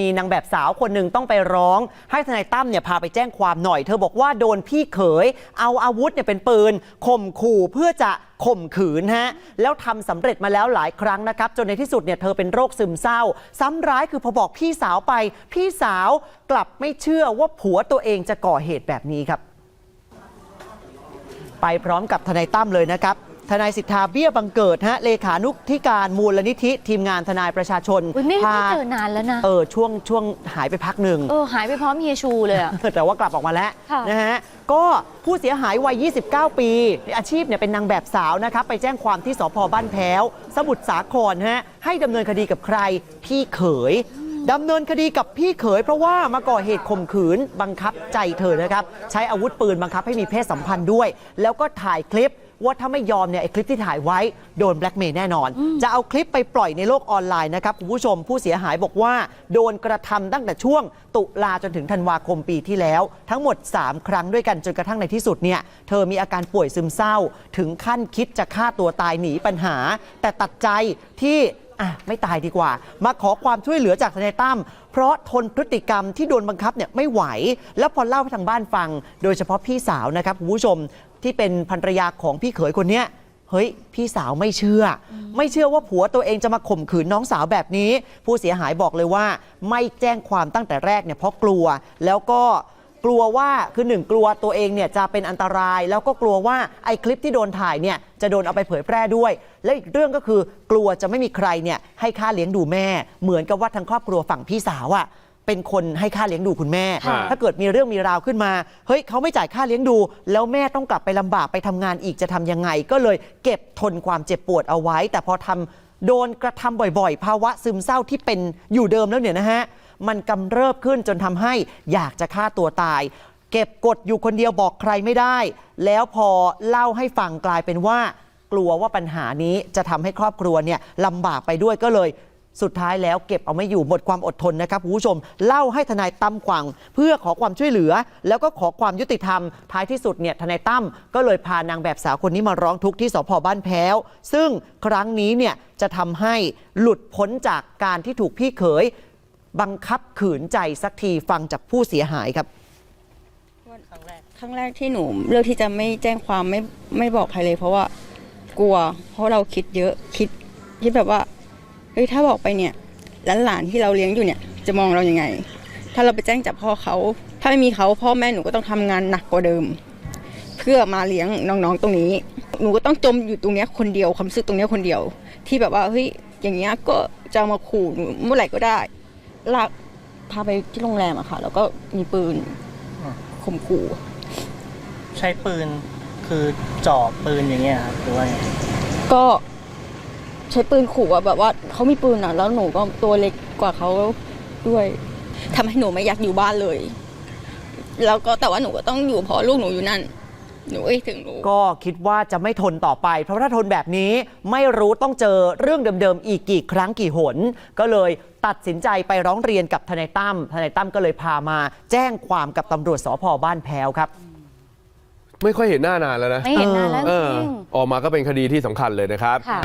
มีนางแบบสาวคนหนึ่งต้องไปร้อง ให้ทนายตั้มเนี่ยพาไปแจ้งความหน่อย เธอบอกว่าโดนพี่เขย เอาอาวุธเนี่ยเป็นปืนข่มขู่เพื่อจะข่มขืนฮะแล้วทำสำเร็จมาแล้วหลายครั้งนะครับ จนในที่สุดเนี่ยเธอเป็นโรคซึมเศร้า ซ้ำร้ายคือพอบอกพี่สาวไป พี่สาวกลับไม่เชื่อว่าผัวตัวเองจะก่อเหตุแบบนี้ครับ ไปพร้อมกับทนายตั้มเลยนะครับ ทนายสิทธาเบี้ยบังเกิดฮะเลขานุกธิการมูลนิธิทีมงานทนายประชาชนอุ๊ยไม่พาไม่เจอนานแล้วนะ เออช่วงช่วงหายไปพักหนึ่ง เออหายไปพร้อมเฮียชูเลยอะ แต่ว่ากลับออกมาแล้วค่ะ นะฮะ ก็ผู้เสียหายวัย 29 ปี อาชีพเนี่ยเป็นนางแบบสาวนะครับ ไปแจ้งความที่สพบ้านแพ้ว สมุทรสาครฮะ ให้ดำเนินคดีกับใคร พี่เขยดำเนินคดีกับพี่เขย เพราะว่ามาก่อเหตุข่มขืนบังคับใจเธอนะครับ ใช้อาวุธปืนบังคับให้มีเพศสัมพันธ์ด้วย แล้วก็ถ่ายคลิป ว่าถ้าไม่ยอมเนี่ยไอ้คลิปที่ถ่ายไว้โดนแบล็กเมย์แน่นอน จะเอาคลิปไปปล่อยในโลกออนไลน์นะครับคุณผู้ชมผู้เสียหายบอกว่า โดนกระทำตั้งแต่ช่วง ตุลาจนถึงธันวาคมปีที่แล้ว ทั้งหมด 3 ครั้งด้วยกันจนกระทั่งในที่สุดเนี่ยเธอมีอาการป่วยซึมเศร้า ถึงขั้นคิดจะฆ่าตัวตายหนีปัญหา แต่ตัดใจที่อะไม่ตายดีกว่า มาขอความช่วยเหลือจากทนายตั้มเพราะทนพฤติกรรมที่โดนบังคับเนี่ยไม่ไหว แล้วพอเล่าให้ทางบ้านฟัง โดยเฉพาะพี่สาวนะครับคุณผู้ชม ที่เป็นภรรยาของพี่เขยคนเนี้ยเฮ้ย พี่สาวไม่เชื่ออไม่เชื่อว่าผัวตัวเองจะมาข่มขืนน้องสาวแบบนี้ ผู้เสียหายบอกเลยว่า ไม่แจ้งความตั้งแต่แรกเนี่ยเพราะกลัว แล้วก็กลัวว่าคือหนึ่งกลัวตัวเองเนี่ยจะเป็นอันตราย แล้วก็กลัวว่าไอ้คลิปที่โดนถ่ายเนี่ยจะโดนเอาไปเผยแพร่ด้วย และอีกเรื่องก็คือกลัวจะไม่มีใครเนี่ยให้ค่าเลี้ยงดูแม่ เหมือนกับว่าทางครอบครัวฝั่งพี่สาวอะ เป็นคนให้ค่าเลี้ยงดูคุณแม่ค่ะถ้าเกิดมีเรื่องมีราวขึ้นมา เฮ้ยเขาไม่จ่ายค่าเลี้ยงดู แล้วแม่ต้องกลับไปลำบากไปทำงานอีกจะทำยังไง ก็เลยเก็บทนความเจ็บปวดเอาไว้ แต่พอทำโดนกระทำบ่อยๆ ภาวะซึมเศร้าที่เป็นอยู่เดิมแล้วเนี่ยนะฮะมันกำเริบขึ้นจนทำให้อยากจะฆ่าตัวตาย เก็บกดอยู่คนเดียวบอกใครไม่ได้ แล้วพอเล่าให้ฟังกลายเป็นว่า กลัวว่าปัญหานี้จะทำให้ครอบครัวเนี่ยลำบากไปด้วยก็เลย สุดท้ายแล้วเก็บเอาไม่อยู่หมดความอดทนนะครับคุณผู้ชม เล่าให้ทนายตั้มฟัง เพื่อขอความช่วยเหลือ แล้วก็ขอความยุติธรรม ท้ายที่สุดเนี่ยทนายตั้มก็เลยพานางแบบสาวคนนี้มาร้องทุกข์ที่สพบ้านแพ้ว ซึ่งครั้งนี้เนี่ยจะทำให้หลุดพ้นจากการที่ถูกพี่เขย บังคับขืนใจสักทีฟังจากผู้เสียหายครับครั้งแรกครั้งแรกที่หนูเลือกที่จะไม่แจ้งความไม่ไม่บอกใครเลย เพราะว่ากลัว เพราะเราคิดเยอะคิดคิดแบบว่า เฮ้ยถ้าบอกไปเนี่ยหลานๆที่เราเลี้ยงอยู่เนี่ย จะมองเรายังไง ถ้าเราไปแจ้งจับพ่อเขา ถ้าไม่มีเขาพ่อแม่หนูก็ต้องทำงานหนักกว่าเดิม เพื่อมาเลี้ยงน้องๆตรงนี้ หนูก็ต้องจมอยู่ตรงเนี้ยคนเดียวความรู้สึกตรงเนี้ยคนเดียว ที่แบบว่าเฮ้ยอย่างเงี้ยก็จะเอามาขู่หนูเมื่อไหร่ก็ได้ลากพาไปที่โรงแรมอะค่ะ แล้วก็มีปืนข่มขู่ ใช้ปืนคือจ่อปืนอย่างเงี้ยครับหรือว่าไงก็ ใช้ปืนขู่อะแบบว่าเขามีปืนอะแล้วหนูก็ตัวเล็กกว่าเขาด้วยทำให้หนูไม่อยากอยู่บ้านเลย แล้วก็แต่ว่าหนูก็ต้องอยู่เพราะลูกหนูอยู่นั่น หนูเอ้ยถึงหนูก็คิดว่าจะไม่ทนต่อไป เพราะถ้าทนแบบนี้ไม่รู้ต้องเจอเรื่องเดิมๆอีกกี่ครั้งกี่หน ก็เลยตัดสินใจไปร้องเรียนกับทนายตั้มทนายตั้มก็เลยพามา แจ้งความกับตำรวจสพบ้านแพ้วครับไม่ค่อยเห็นหน้านานแล้วนะ ไม่เห็นนานแล้วเอจอริงออกมาก็เป็นคดีที่สำคัญเลยนะครับค่ะ